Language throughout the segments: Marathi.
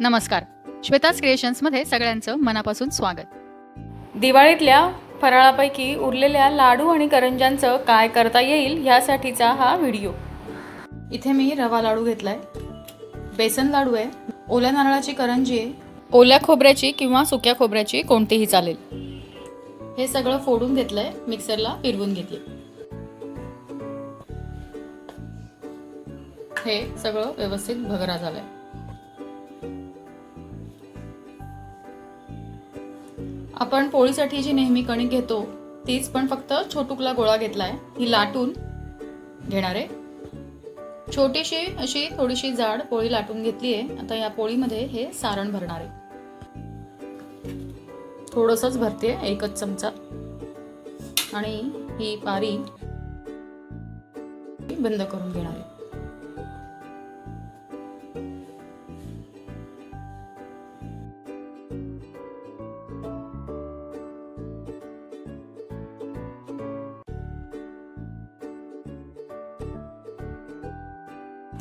नमस्कार. श्वेताज क्रिएशन्समध्ये सगळ्यांचं मनापासून स्वागत. दिवाळीतल्या फराळापैकी उरलेल्या लाडू आणि करंजांचं काय करता येईल ह्यासाठीचा हा व्हिडिओ. इथे मी रवा लाडू घेतलाय. बेसन लाडू आहे. ओल्या नारळाची करंजी आहे. ओल्या खोबऱ्याची किंवा सुक्या खोबऱ्याची कोणतीही चालेल. हे सगळं फोडून घेतलंय. मिक्सरला फिरवून घेतले हे सगळं व्यवस्थित भगरा झालंय. आपण पोळीसाठी जी नेहमी कणिक घेतो तीच पण फक्त छोटुकला गोळा घेतलाय. ही लाटून घेणार आहे. छोटीशी अशी थोडीशी जाड पोळी लाटून घेतली आहे. आता या पोळीमध्ये हे सारण भरणार आहे. थोडंसंच भरते एकच चमचा. आणि ही पारी बंद करून घेणार आहे.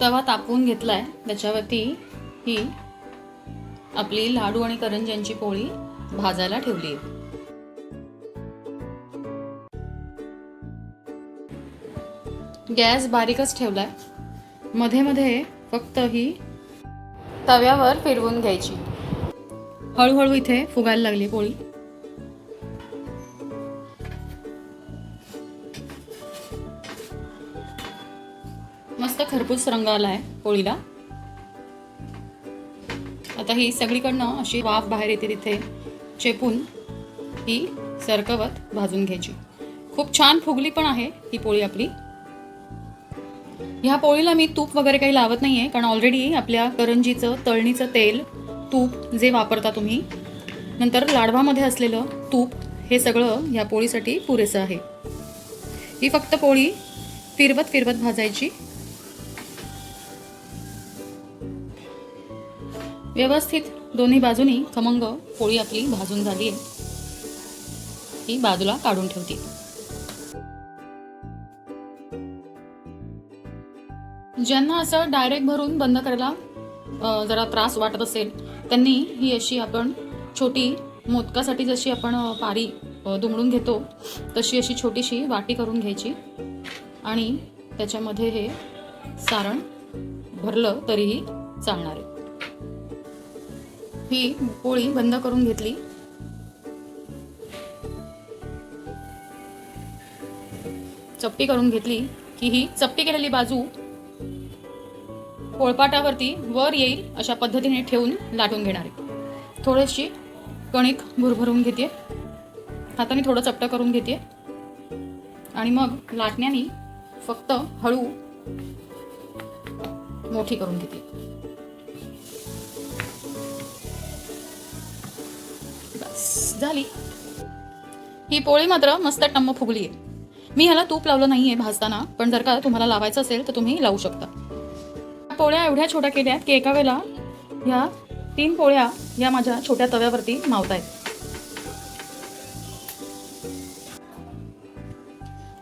तवा तापवून घेतलाय. त्याच्यावरती ही आपली लाडू आणि करंज्यांची पोळी भाजायला ठेवली आहे. गॅस बारीकच ठेवलाय. मध्ये मध्ये फक्त ही तव्यावर फिरवून घ्यायची. हळूहळू इथे फुगायला लागली पोळी. मस्त खरपूस रंग आला आहे पोळीला. आता ही सगळीकडनं अशी वाफ बाहेर येते तिथे चेपून ही सरकवत भाजून घ्यायची. खूप छान फुगली पण आहे ही पोळी आपली. ह्या पोळीला मी तूप वगैरे काही लावत नाही आहे कारण ऑलरेडी आपल्या करंजीचं तळणीचं तेल तूप जे वापरता तुम्ही नंतर लाडवामध्ये असलेलं तूप हे सगळं ह्या पोळीसाठी पुरेसं आहे. ही फक्त पोळी फिरवत फिरवत भाजायची. व्यवस्थित. दोन्ही बाजूनी खमंग पोळी आपली भाजून झाली आहे ही बाजूला काढून ठेवते. ज्यांना असं डायरेक्ट भरून बंद करायला जरा त्रास वाटत असेल त्यांनी ही अशी आपण छोटी मोदकासाठी जशी आपण पारी दुमडून घेतो तशी अशी छोटीशी वाटी करून घ्यायची. आणि त्याच्यामध्ये हे सारण भरलं तरीही चालणार आहे. ही पोळी बंद करून घेतली. चप्पी करून घेतली की ही चप्पी केलेली बाजू पोळपाटावरती वर येईल अशा पद्धतीने ठेवून लाटून घेणार आहे. थोडीशी कणिक भुरभरून घेते. हाताने थोडं चपटं करून घेते. आणि मग लाटण्याने फक्त हळू मोठी करून घेते. झाली. ही पोळी मात्र मस्त टम्म फुगली आहे. मी ह्याला तूप लावलं नाहीये भाजताना पण जर का तुम्हाला लावायचं असेल तर तुम्ही लावू शकता. पोळ्या एवढ्या छोट्या केल्यात की एका वेळेला ह्या तीन पोळ्या या माझ्या छोट्या तव्यावरती मावतायत.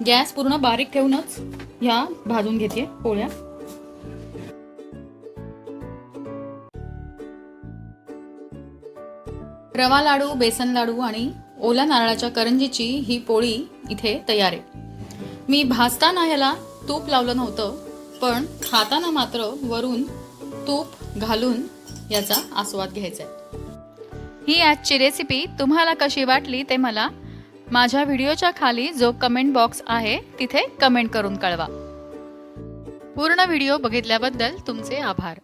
गॅस पूर्ण बारीक ठेवूनच ह्या भाजून घेते पोळ्या. रवा लाडू बेसन लाडू आणि ओला नारळाच्या करंजीची ही पोळी इथे तयार आहे. मी भाजताना ह्याला तूप लावलं नव्हतं पण खाताना मात्र वरून तूप घालून याचा आस्वाद घ्यायचा आहे ही आजची रेसिपी तुम्हाला कशी वाटली ते मला माझ्या व्हिडिओच्या खाली जो कमेंट बॉक्स आहे तिथे कमेंट करून कळवा. पूर्ण व्हिडिओ बघितल्याबद्दल तुमचे आभार.